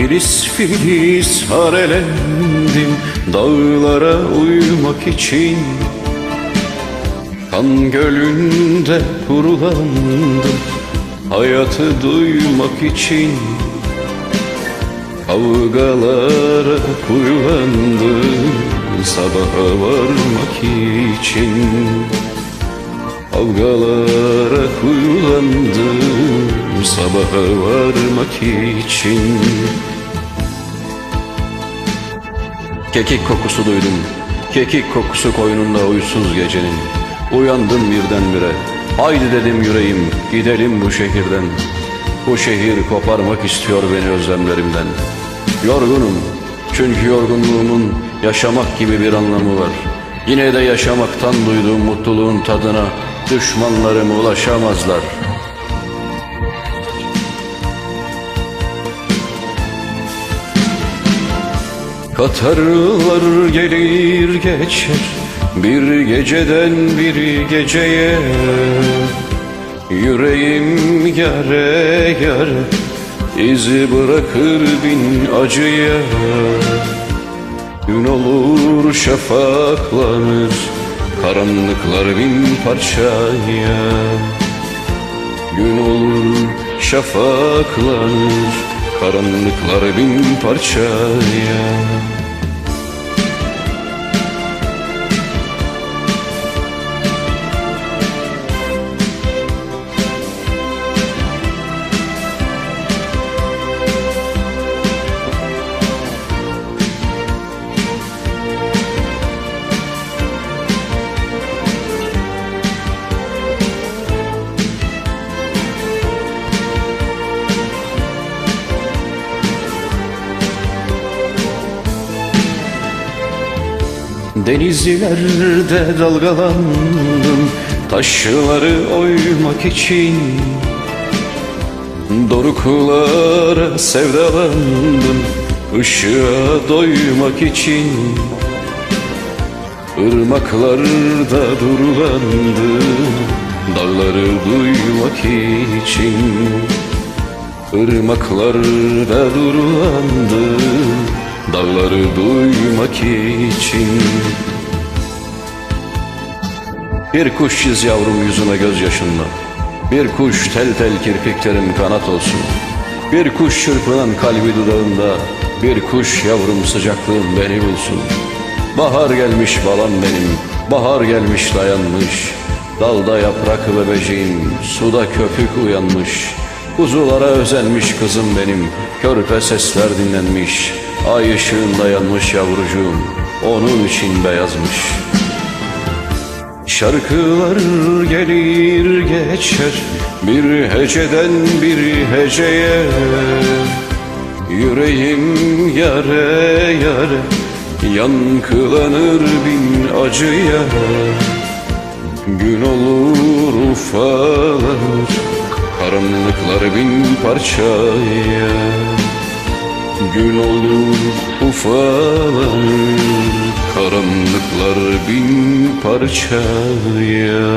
Filiz filiz harelendim Dağlara uyumak için. Kan gölünde kurulandım Hayatı duymak için. Kavgalara kuyulandım Sabaha varmak için. Kavgalara kuyulandım Sabaha varmak için. Kekik kokusu duydum. Kekik kokusu koynunda uysuz gecenin. Uyandım birdenbire. Haydi dedim yüreğim Gidelim bu şehirden. Bu şehir koparmak istiyor beni özlemlerimden. Yorgunum Çünkü yorgunluğumun Yaşamak gibi bir anlamı var. Yine de yaşamaktan duyduğum mutluluğun tadına Düşmanlarım ulaşamazlar Katarlar gelir geçer Bir geceden bir geceye. Yüreğim yare yare İzi bırakır bin acıya. Gün olur şafaklanır Karanlıklar bin parçaya. Gün olur şafaklanır Karanlıklar bin parçaya Denizlerde dalgalandım Taşları oymak için. Doruklara sevdalandım Işığa doymak için. Irmaklarda durulandım Dağları duymak için. Irmaklarda durulandım Dağları duymak için. Bir kuş çiz yavrum yüzüme gözyaşınla. Bir kuş tel tel kirpiklerim kanat olsun. Bir kuş çırpınan kalbi dudağında. Bir kuş yavrum sıcaklığım beni bulsun. Bahar gelmiş balam benim Bahar gelmiş dayanmış. Dalda yaprak bebeceğim Suda köpük uyanmış. Kuzulara özenmiş kızım benim Körpe sesler dinlenmiş Ay ışığında yanmış yavrucuğum Onun için beyazmış Şarkılar gelir geçer Bir heceden bir heceye. Yüreğim yare yare Yankılanır bin acıya. Gün olur ufalanır Karanlıklar bin parçaya Gün olur ufalanır Karanlıklar bin parçaya